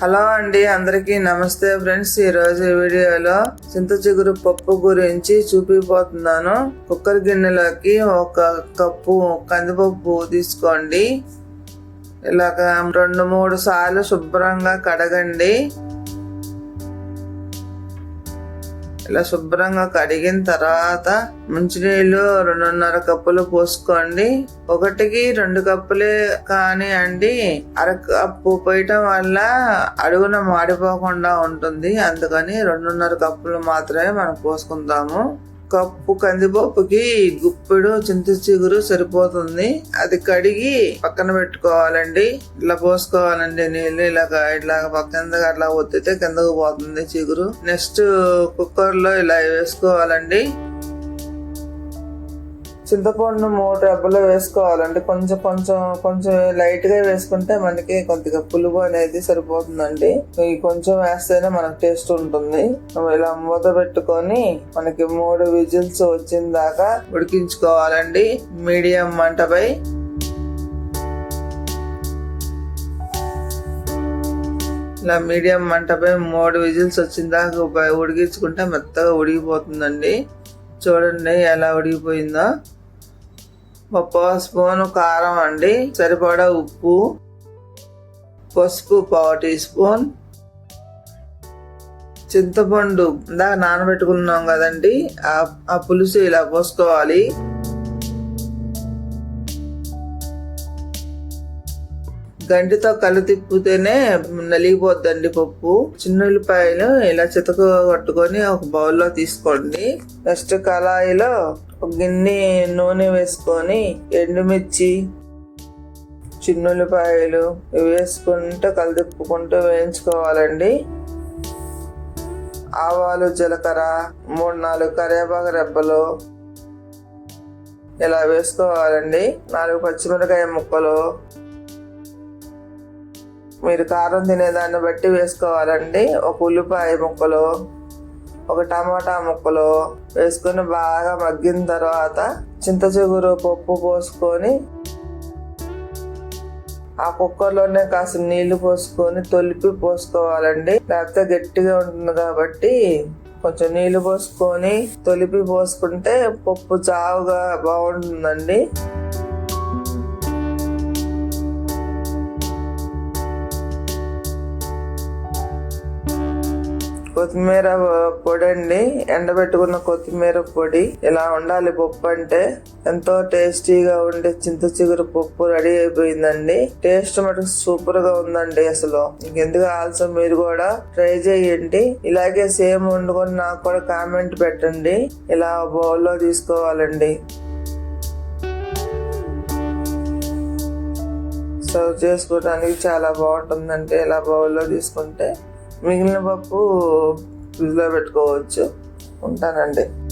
Hello అండి అందరికీ నమస్తే ఫ్రెండ్స్. ఈ రోజు వీడియోలో చింత చిగురు పప్పు గురించి చూపిపోతున్నాను. కుక్కర్ గిన్నెలోకి ఒక కప్పు కందిపప్పు తీసుకోండి. ఇలాగ రెండు మూడు సార్లు శుభ్రంగా కడగండి. ఇలా శుభ్రంగా కడిగిన తర్వాత మంచినీళ్ళు రెండున్నర కప్పులు పోసుకోండి. ఒకటికి రెండు కప్పులే కానీ అండి అర కప్పు పోయటం వల్ల అడుగున మాడిపోకుండా ఉంటుంది. అందుకని రెండున్నర కప్పులు మాత్రమే మనం పోసుకుందాము. కప్పు కందిపప్పుకి గుప్పెడు చింత చిగురు సరిపోతుంది. అది కడిగి పక్కన పెట్టుకోవాలండి. ఇట్లా పోసుకోవాలండి నీళ్ళు ఇలాగ ఇట్లా పక్కన అట్లా ఒత్తితే కిందకు పోతుంది చిగురు. నెక్స్ట్ కుక్కర్లో ఇలా వేసుకోవాలండి. చింతపండు మూడు డబ్బులు వేసుకోవాలండి కొంచెం కొంచెం కొంచెం లైట్గా వేసుకుంటే మనకి కొద్దిగా పులుపు అనేది సరిపోతుందండి. ఈ కొంచెం వేస్తేనే మనకు టేస్ట్ ఉంటుంది. ఇలా మూత పెట్టుకొని మనకి మూడు విజిల్స్ వచ్చిన దాకా ఉడికించుకోవాలండి. మీడియం మంటపై. ఇలా మీడియం మంటపై మూడు విజిల్స్ వచ్చిన దాకా ఉడికించుకుంటే మెత్తగా ఉడికిపోతుందండి. చూడండి ఎలా ఉడికిపోయిందో. ముప్పై స్పూన్ కారం అండి. సరిపడా ఉప్పు పసుపు పావు టీ స్పూన్ చింతపండు. ఇందాక నానబెట్టుకున్నాం కదండి. ఆ ఆ పులుసు ఇలా పోసుకోవాలి. గంటితో కళ్ళు తిప్పితేనే నలిగిపోద్దండి పప్పు. చిన్న ఉల్లిపాయలు ఇలా చితక కొట్టుకొని ఒక బౌల్లో తీసుకోండి. నెక్స్ట్ కళాయిలో ఒక గిన్నె నూనె వేసుకొని ఎండుమిర్చి చిన్న ఉల్లిపాయలు ఇవి వేసుకుంటూ కలదిప్పుకుంటూ వేయించుకోవాలండి. ఆవాలు జీలకర్ర మూడు నాలుగు కరివేపాకు రెబ్బలు ఇలా వేసుకోవాలండి. నాలుగు పచ్చిమిరకాయ ముక్కలు మీరు కారం తినేదాన్ని బట్టి వేసుకోవాలండి. ఒక ఉల్లిపాయ ముక్కలు ఒక టమాటా ముక్కలు వేసుకొని బాగా మగ్గిన తర్వాత చింత చిగురు పప్పు పోసుకొని ఆ కుక్కర్లోనే కాస్త నీళ్ళు పోసుకొని తొలిపి పోసుకోవాలండి. లేకపోతే గట్టిగా ఉంటుంది కాబట్టి కొంచెం నీళ్ళు పోసుకొని తొలిపి పోసుకుంటే పప్పు చావుగా బాగుంటుందండి. కొత్తిమీర పొడి అండి ఎండబెట్టుకున్న కొత్తిమీర పొడి. ఇలా ఉండాలి పప్పు అంటే. ఎంతో టేస్టీగా ఉండే చింత చిగురు పప్పు రెడీ అయిపోయిందండి. టేస్ట్ మటుకు సూపర్గా ఉందండి అసలు. ఇంకెందుకు ఆల్సో మీరు కూడా ట్రై చేయండి. ఇలాగే సేమ్ వండుకొని నాకు కూడా కామెంట్ పెట్టండి. ఇలా బౌల్లో తీసుకోవాలండి. సర్వ్ చేసుకోవడానికి చాలా బాగుంటుందంటే ఇలా బౌల్లో తీసుకుంటే. మిగిలిన పప్పు ఫ్రిడ్జ్లో పెట్టుకోవచ్చు. ఉంటానండి.